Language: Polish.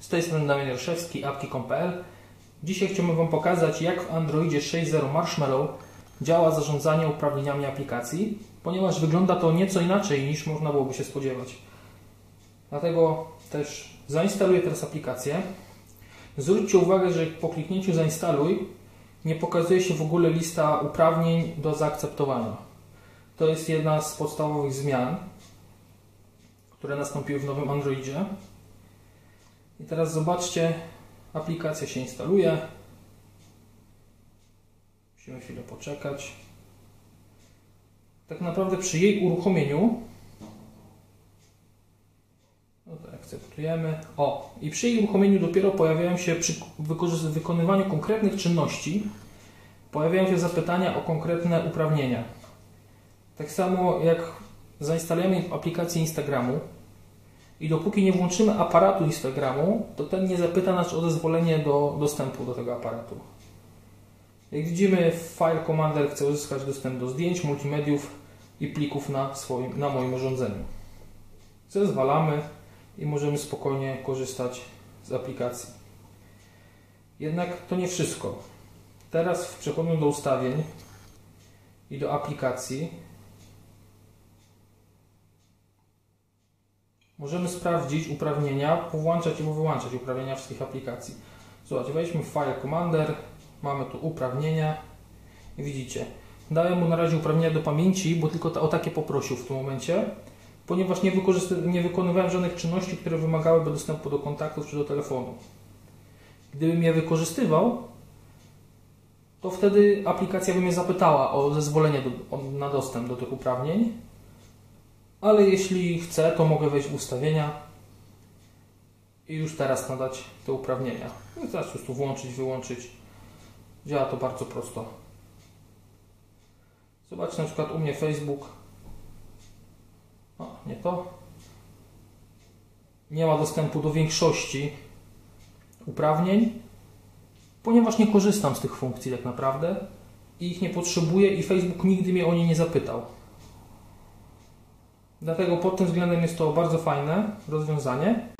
Z tej strony Damian Jerszewski, apki.pl. Dzisiaj chciałbym Wam pokazać, jak w Androidzie 6.0 Marshmallow działa zarządzanie uprawnieniami aplikacji, ponieważ wygląda to nieco inaczej niż można byłoby się spodziewać. Dlatego też zainstaluję teraz aplikację. Zwróćcie uwagę, że po kliknięciu zainstaluj nie pokazuje się w ogóle lista uprawnień do zaakceptowania. To jest jedna z podstawowych zmian, które nastąpiły w nowym Androidzie. I teraz zobaczcie, aplikacja się instaluje. Musimy chwilę poczekać. Tak naprawdę przy jej uruchomieniu no to akceptujemy. O, i przy jej uruchomieniu dopiero pojawiają się przy wykonywaniu konkretnych czynności pojawiają się zapytania o konkretne uprawnienia. Tak samo jak zainstalujemy aplikację Instagramu i dopóki nie włączymy aparatu Instagramu, to ten nie zapyta nas o zezwolenie do dostępu do tego aparatu. Jak widzimy, File Commander chce uzyskać dostęp do zdjęć, multimediów i plików na, swoim, na moim urządzeniu. Zezwalamy i możemy spokojnie korzystać z aplikacji. Jednak to nie wszystko. Teraz przechodząc do ustawień i do aplikacji możemy sprawdzić uprawnienia, powłączać i wyłączać uprawnienia wszystkich aplikacji. Zobaczcie, wejdźmy w File Commander, mamy tu uprawnienia i widzicie, daję mu na razie uprawnienia do pamięci, bo tylko o takie poprosił w tym momencie, ponieważ nie, nie wykonywałem żadnych czynności, które wymagałyby dostępu do kontaktów czy do telefonu. Gdybym je wykorzystywał, to wtedy aplikacja by mnie zapytała o zezwolenie do, o, na dostęp do tych uprawnień, ale jeśli chcę, to mogę wejść w ustawienia i już teraz nadać te uprawnienia. I teraz po prostu włączyć, wyłączyć. Działa to bardzo prosto. Zobaczcie na przykład u mnie Facebook. O, nie to. Nie ma dostępu do większości uprawnień, ponieważ nie korzystam z tych funkcji tak naprawdę i ich nie potrzebuję i Facebook nigdy mnie o nie nie zapytał. Dlatego pod tym względem jest to bardzo fajne rozwiązanie.